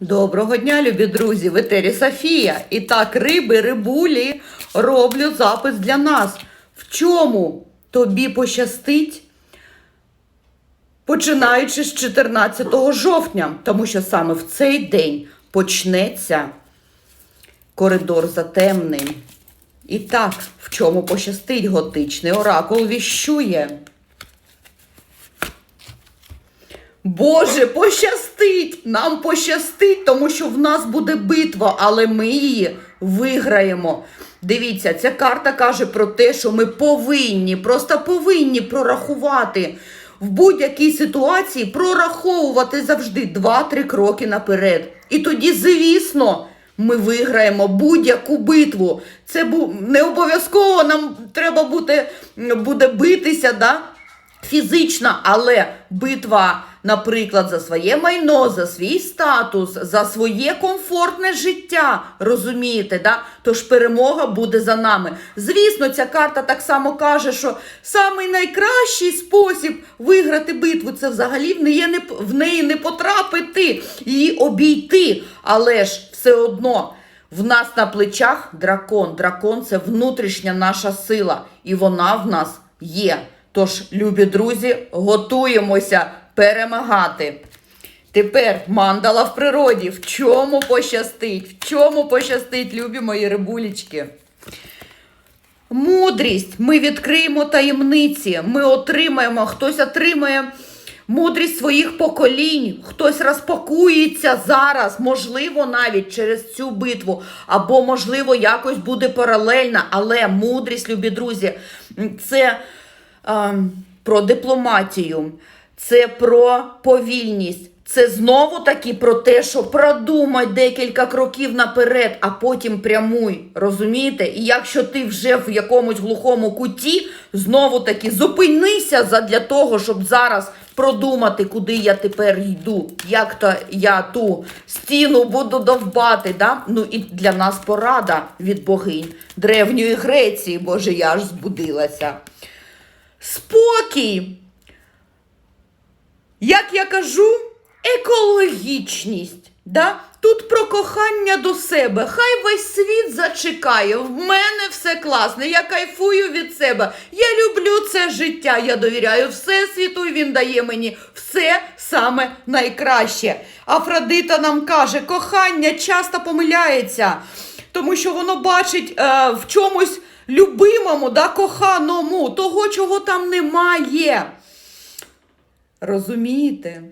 Доброго дня, любі друзі! В етері Софія. І так, риби, рибулі, роблю запис для нас. В чому тобі пощастить, починаючи з 14 жовтня, тому що саме в цей день почнеться коридор затемнень. І так, в чому пощастить готичний оракул віщує. Боже, пощастить! Нам пощастить, тому що в нас буде битва, але ми її виграємо. Дивіться, ця карта каже про те, що ми повинні, просто повинні прорахувати в будь-якій ситуації, прораховувати завжди 2-3 кроки наперед. І тоді, звісно, ми виграємо будь-яку битву. Це не обов'язково нам треба буде, буде битися, да? фізично, але битва, наприклад, за своє майно, за свій статус, за своє комфортне життя. Розумієте, да? Тож перемога буде за нами. Звісно, ця карта так само каже, що самий найкращий спосіб виграти битву це взагалі в неї не, в неї не потрапити, її обійти. Але ж все одно. В нас на плечах дракон. Дракон це внутрішня наша сила, і вона в нас є. Тож, любі друзі, готуємося перемагати. Тепер мандала в природі. В чому пощастить? В чому пощастить, любі мої рибулечки? Мудрість. Ми відкриємо таємниці. Ми отримаємо, хтось отримає мудрість своїх поколінь, хтось розпакується зараз, можливо, навіть через цю битву, або, можливо, якось буде паралельна, але мудрість, любі друзі, це е, про дипломатію, це про повільність. Це знову таки про те, що продумай декілька кроків наперед, а потім прямуй. Розумієте? І якщо ти вже в якомусь глухому куті, знову таки зупинися задля того, щоб зараз продумати, куди я тепер йду, як то я ту стіну буду довбати. Да? Ну і для нас порада від богинь Древньої Греції, боже, я аж збудилася. Спокій. Як я кажу, екологічність. Да? Тут про кохання до себе. Хай весь світ зачекає. В мене все класно. Я кайфую від себе. Я люблю це життя. Я довіряю Всесвіту, і він дає мені все саме найкраще. Афродита нам каже, кохання часто помиляється, тому що воно бачить е, в чомусь любимому, да, коханому, того, чого там немає. Розумієте?